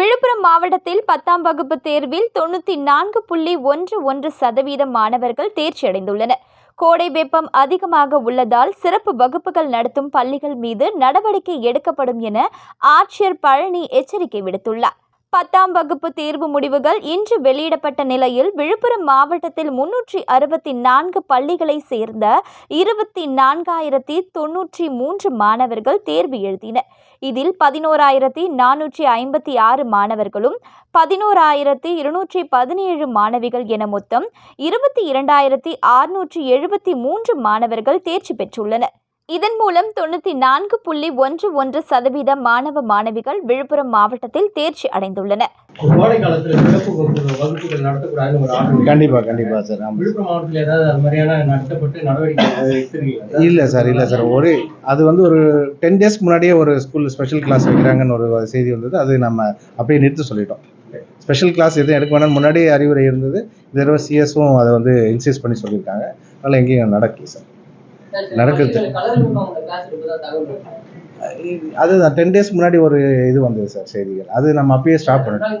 விழுப்புரம் மாவட்டத்தில் பத்தாம் வகுப்பு தேர்வில் தொண்ணூற்றி நான்கு புள்ளி ஒன்று ஒன்று சதவீதம் மாணவர்கள் தேர்ச்சியடைந்துள்ளனர் கோடை வெப்பம் அதிகமாக உள்ளதால் சிறப்பு வகுப்புகள் நடத்தும் பள்ளிகள் மீது நடவடிக்கை எடுக்கப்படும் என ஆட்சியர் பழனி எச்சரிக்கை விடுத்துள்ளார். பத்தாம் வகுப்பு தேர்வு முடிவுகள் இன்று வெளியிடப்பட்ட நிலையில் விழுப்புரம் மாவட்டத்தில் முன்னூற்றி அறுபத்தி நான்கு பள்ளிகளை சேர்ந்த இருபத்தி நான்காயிரத்தி தொன்னூற்றி மூன்று மாணவர்கள் தேர்வு எழுதினர். இதில் பதினோராயிரத்தி நானூற்றி ஐம்பத்தி ஆறு மாணவர்களும் பதினோராயிரத்தி இருநூற்றி பதினேழு மாணவிகள் என மொத்தம் இருபத்தி இரண்டாயிரத்தி அறுநூற்றி எழுபத்தி மூன்று மாணவர்கள் தேர்ச்சி பெற்றுள்ளனர். இதன் மூலம் தொண்ணூற்றி நான்கு புள்ளி ஒன்று ஒன்று சதவீத மாணவ மாணவிகள் விழுப்புரம் மாவட்டத்தில் தேர்ச்சி அடைந்துள்ளனர். கண்டிப்பாக கண்டிப்பாக சார் இல்லை சார் இல்லை சார். ஒரு அது வந்து ஒரு டென் டேஸ்க்கு முன்னாடியே ஒரு ஸ்கூல் ஸ்பெஷல் கிளாஸ் வைக்கிறாங்கன்னு ஒரு செய்தி வந்தது. அது நம்ம அப்படியே நிறுத்த சொல்லிட்டோம். ஸ்பெஷல் கிளாஸ் எதுவும் எடுக்க வேணாம் முன்னாடியே அறிவுரை இருந்தது. இந்த தடவை சிஎஸும் அதை வந்து இன்சிஸ்ட் பண்ணி சொல்லியிருக்காங்க. அதனால் எங்கேயும் நடக்கல சார். நடக்குது. அதுதான் டென் டேஸ்க்கு முன்னாடி ஒரு இது வந்தது சார் செய்திகள். அது நம்ம அப்பயே ஸ்டாப் பண்ணிட்டோம்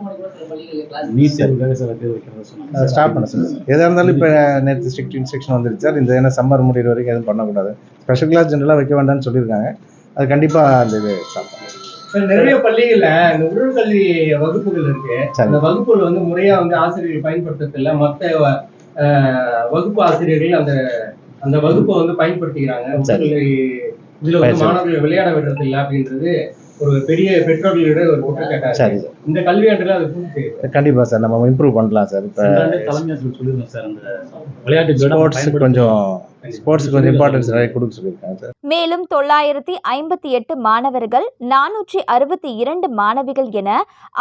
ஸ்டாப் பண்ண சார். எதாக இருந்தாலும் இப்போ நேற்று ஸ்ட்ரிக்ட் இன்ஸ்ட்ரக்ஷன் வந்துருச்சு சார். இந்த ஏன்னா சம்மர் முடிகிற வரைக்கும் எதுவும் பண்ணக்கூடாது. ஸ்பெஷல் கிளாஸ் ஜென்ரலாக வைக்க வேண்டாம்னு சொல்லியிருக்காங்க. அது கண்டிப்பாக அந்த இது ஸ்டாப் சார், நிறைய பள்ளிகள்ல இந்த உடற்கல்வி வகுப்புகள் இருக்கு. அந்த வகுப்புகள் வந்து முறையா வந்து ஆசிரியர்கள் பயன்படுத்துறதில்ல. அஹ், வகுப்பு ஆசிரியர்கள் அந்த அந்த வகுப்பை வந்து பயன்படுத்திக்கிறாங்க இதுல வந்து. மாணவர்கள் விளையாட விடுறது இல்ல அப்படின்றது ஒரு பெரிய பெற்றோர்களிட ஒரு குற்றச்சாட்டா சரி. இருக்கு இந்த கல்வியாண்டுல அது பூர்த்தி கண்டிப்பாக சார் நம்ம இம்ப்ரூவ் பண்ணலாம் சார். இப்போ தலைமையாசிரியர் சொல்லிருந்தோம் சார். அந்த விளையாட்டு ஸ்போர்ட்ஸ் கொஞ்சம் ஸ்போர்ட்ஸ் கொஞ்சம் இம்பார்ட்டன்ஸ் நிறைய கொடுக்க சொல்லியிருக்காங்க சார். மேலும் தொள்ளாயிரத்தி ஐம்பத்தி எட்டு மாணவர்கள் நானூற்றி அறுபத்தி இரண்டு மாணவிகள் என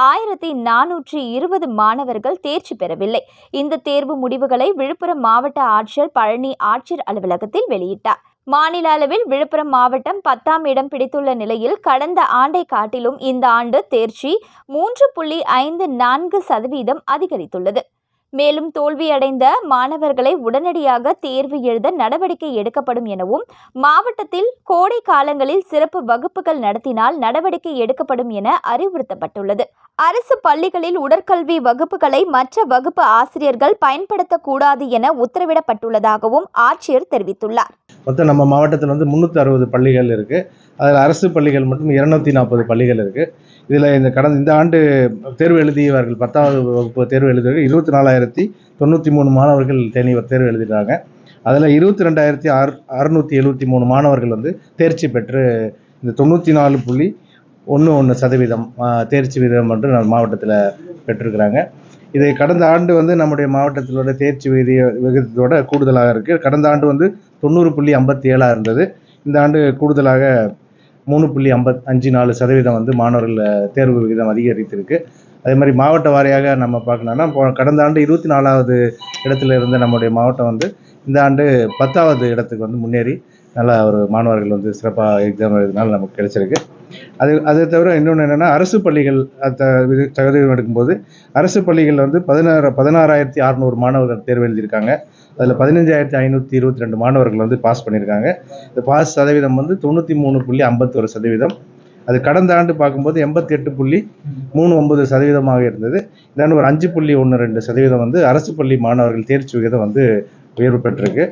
ஆயிரத்தி நானூற்றி இருபது மாணவர்கள் தேர்ச்சி பெறவில்லை. இந்த தேர்வு முடிவுகளை விழுப்புரம் மாவட்ட ஆட்சியர் பழனி ஆட்சியர் அலுவலகத்தில் வெளியிட்டார். மாநில அளவில் விழுப்புரம் மாவட்டம் பத்தாம் இடம் பிடித்துள்ள நிலையில் கடந்த ஆண்டை காட்டிலும் இந்த ஆண்டு தேர்ச்சி மூன்று புள்ளி ஐந்து நான்கு சதவீதம் அதிகரித்துள்ளது. மேலும் தோல்வியடைந்த மாணவர்களை உடனடியாக தேர்வு எழுத நடவடிக்கை எடுக்கப்படும் எனவும் மாவட்டத்தில் கோடை காலங்களில் சிறப்பு வகுப்புகள் நடத்தினால் நடவடிக்கை எடுக்கப்படும் என அறிவுறுத்தப்பட்டுள்ளது. அரசு பள்ளிகளில் உடற்கல்வி வகுப்புகளை மற்ற வகுப்பு ஆசிரியர்கள் பயன்படுத்தக்கூடாது என உத்தரவிடப்பட்டுள்ளதாகவும் ஆட்சியர் தெரிவித்துள்ளார். மொத்தம் நம்ம மாவட்டத்தில் வந்து முந்நூற்றி அறுபது பள்ளிகள் இருக்குது அதில் அரசு பள்ளிகள் மட்டும் இரநூத்தி நாற்பது பள்ளிகள் இருக்குது இதில் இந்த கடந்த இந்த ஆண்டு தேர்வு எழுதியவர்கள் பத்தாவது வகுப்பு தேர்வு எழுதியவர்கள் இருபத்தி நாலாயிரத்தி தொண்ணூற்றி மூணு மாணவர்கள் தேனி தேர்வு எழுதிட்டாங்க அதில் இருபத்தி ரெண்டாயிரத்தி ஆறு அறுநூற்றி எழுபத்தி மூணு மாணவர்கள் வந்து தேர்ச்சி பெற்று இந்த தொண்ணூற்றி நாலு புள்ளி ஒன்று ஒன்று சதவீதம் தேர்ச்சி வீதம் என்று மாவட்டத்தில் பெற்றிருக்கிறாங்க. இது கடந்த ஆண்டு வந்து நம்முடைய மாவட்டத்திலோட தேர்ச்சி விகித விகிதத்தோட கூடுதலாக இருக்குது கடந்த ஆண்டு வந்து தொண்ணூறு புள்ளி ஐம்பத்தி ஏழாக இருந்தது. இந்த ஆண்டு கூடுதலாக மூணு புள்ளி ஐம்பத் அஞ்சு நாலு சதவீதம் வந்து மாணவர்கள் தேர்வு விகிதம் அதிகரித்திருக்கு. அதே மாதிரி மாவட்ட வாரியாக நம்ம பார்க்கணும்னா கடந்த ஆண்டு இருபத்தி நாலாவது இடத்துல இருந்த நம்முடைய மாவட்டம் வந்து இந்த ஆண்டு பத்தாவது இடத்துக்கு வந்து முன்னேறி நல்லா ஒரு மாணவர்கள் வந்து சிறப்பாக எக்ஸாம் எழுதினால நமக்கு கிடைச்சிருக்கு. அது அதை தவிர இன்னொன்று என்னென்னா அரசு பள்ளிகள் அந்த இது தகுதிகள் எடுக்கும்போது அரசு பள்ளிகளில் வந்து பதினாறு பதினாறாயிரத்தி அறநூறு மாணவர்கள் தேர்வு எழுதியிருக்காங்க. அதில் பதினஞ்சாயிரத்தி ஐநூற்றி இருபத்தி ரெண்டு மாணவர்கள் வந்து பாஸ் பண்ணியிருக்காங்க. இந்த பாஸ் சதவீதம் வந்து தொண்ணூற்றி மூணு புள்ளி ஐம்பத்தொரு சதவீதம். அது கடந்த ஆண்டு பார்க்கும்போது எண்பத்தி எட்டு புள்ளி மூணு ஒன்பது சதவீதமாக இருந்தது. இந்த ஒரு அஞ்சு புள்ளி ஒன்று ரெண்டு சதவீதம் வந்து அரசு பள்ளி மாணவர்கள் தேர்ச்சி விகிதம் வந்து உயர்வு பெற்றிருக்கு.